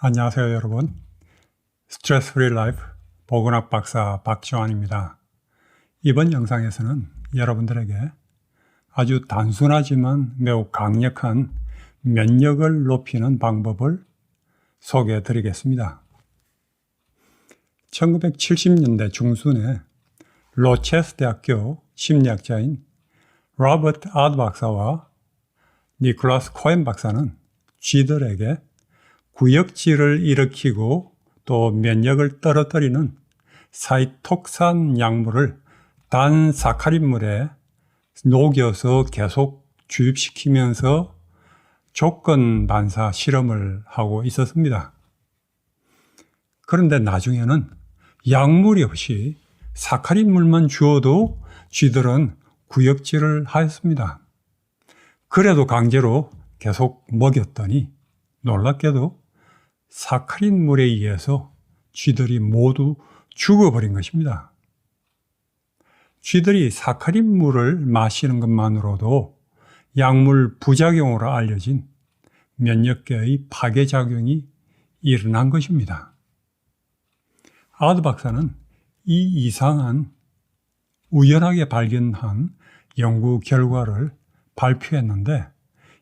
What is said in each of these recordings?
안녕하세요, 여러분. 스트레스 프리 라이프 보건학 박사 박지환입니다. 이번 영상에서는 여러분들에게 아주 단순하지만 매우 강력한 면역을 높이는 방법을 소개해 드리겠습니다. 1970년대 중순에 로체스 대학교 심리학자인 로버트 아드 박사와 니콜라스 코엔 박사는 쥐들에게 구역질을 일으키고 또 면역을 떨어뜨리는 사이톡산 약물을 단사카린물에 녹여서 계속 주입시키면서 조건 반사 실험을 하고 있었습니다. 그런데 나중에는 약물이 없이 사카린물만 주어도 쥐들은 구역질을 하였습니다. 그래도 강제로 계속 먹였더니 놀랍게도 사카린 물에 의해서 쥐들이 모두 죽어버린 것입니다. 쥐들이 사카린 물을 마시는 것만으로도 약물 부작용으로 알려진 면역계의 파괴작용이 일어난 것입니다. 아드 박사는 이 이상한 우연하게 발견한 연구 결과를 발표했는데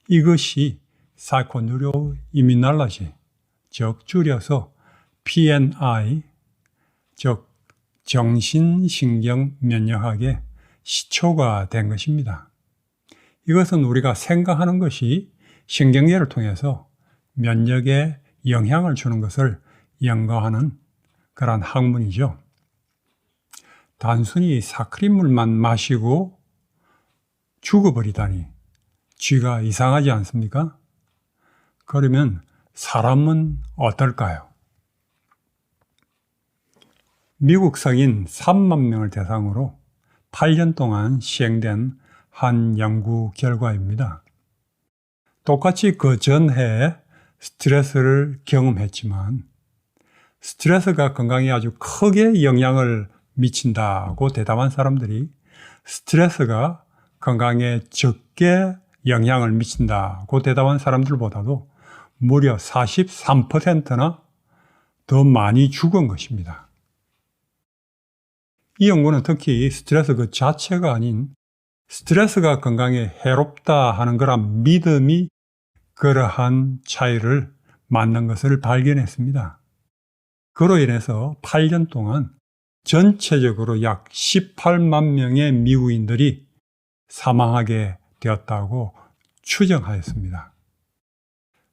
이것이 사이코뉴로 이미날라지 즉 줄여서 PNI, 즉 정신신경 면역학의 시초가 된 것입니다. 이것은 우리가 생각하는 것이 신경계를 통해서 면역에 영향을 주는 것을 연구하는 그러한 학문이죠. 단순히 사크린물만 마시고 죽어버리다니 쥐가 이상하지 않습니까? 그러면 사람은 어떨까요? 미국 성인 3만 명을 대상으로 8년 동안 시행된 한 연구 결과입니다. 똑같이 그 전해에 스트레스를 경험했지만 스트레스가 건강에 아주 크게 영향을 미친다고 대답한 사람들이 스트레스가 건강에 적게 영향을 미친다고 대답한 사람들보다도 무려 43%나 더 많이 죽은 것입니다. 이 연구는 특히 스트레스 그 자체가 아닌 스트레스가 건강에 해롭다 하는 그런 믿음이 그러한 차이를 맞는 것을 발견했습니다. 그로 인해서 8년 동안 전체적으로 약 18만 명의 미국인들이 사망하게 되었다고 추정하였습니다.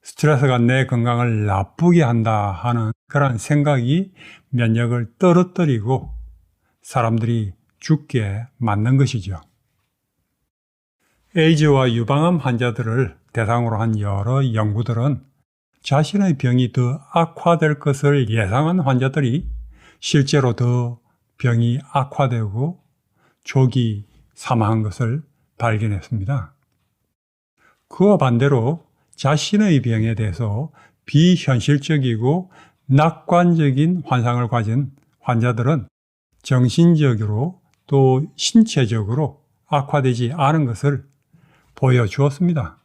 스트레스가 내 건강을 나쁘게 한다 하는 그런 생각이 면역을 떨어뜨리고 사람들이 죽게 만든 것이죠. 에이즈와 유방암 환자들을 대상으로 한 여러 연구들은 자신의 병이 더 악화될 것을 예상한 환자들이 실제로 더 병이 악화되고 조기 사망한 것을 발견했습니다. 그와 반대로 자신의 병에 대해서 비현실적이고 낙관적인 환상을 가진 환자들은 정신적으로 또 신체적으로 악화되지 않은 것을 보여주었습니다.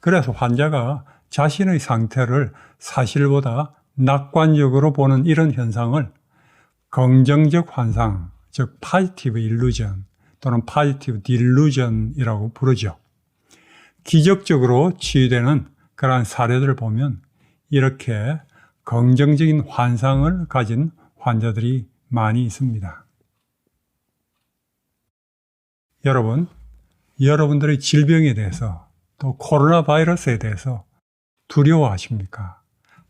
그래서 환자가 자신의 상태를 사실보다 낙관적으로 보는 이런 현상을 긍정적 환상, 즉 파지티브 일루전 또는 파지티브 딜루전이라고 부르죠. 기적적으로 치유되는 그러한 사례들을 보면 이렇게 긍정적인 환상을 가진 환자들이 많이 있습니다. 여러분, 여러분들의 질병에 대해서 또 코로나 바이러스에 대해서 두려워하십니까?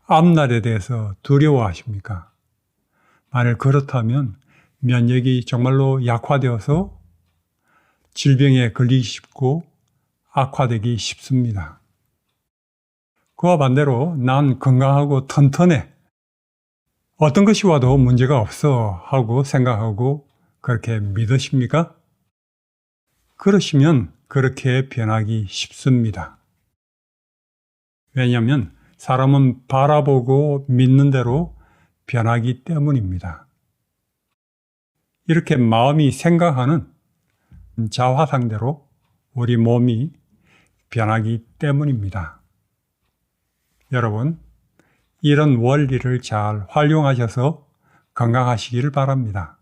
앞날에 대해서 두려워하십니까? 만일 그렇다면 면역이 정말로 약화되어서 질병에 걸리기 쉽고 악화되기 쉽습니다. 그와 반대로 난 건강하고 튼튼해. 어떤 것이 와도 문제가 없어 하고 생각하고 그렇게 믿으십니까? 그러시면 그렇게 변하기 쉽습니다. 왜냐하면 사람은 바라보고 믿는 대로 변하기 때문입니다. 이렇게 마음이 생각하는 자화상대로 우리 몸이 변하기 때문입니다. 여러분, 이런 원리를 잘 활용하셔서 건강하시기를 바랍니다.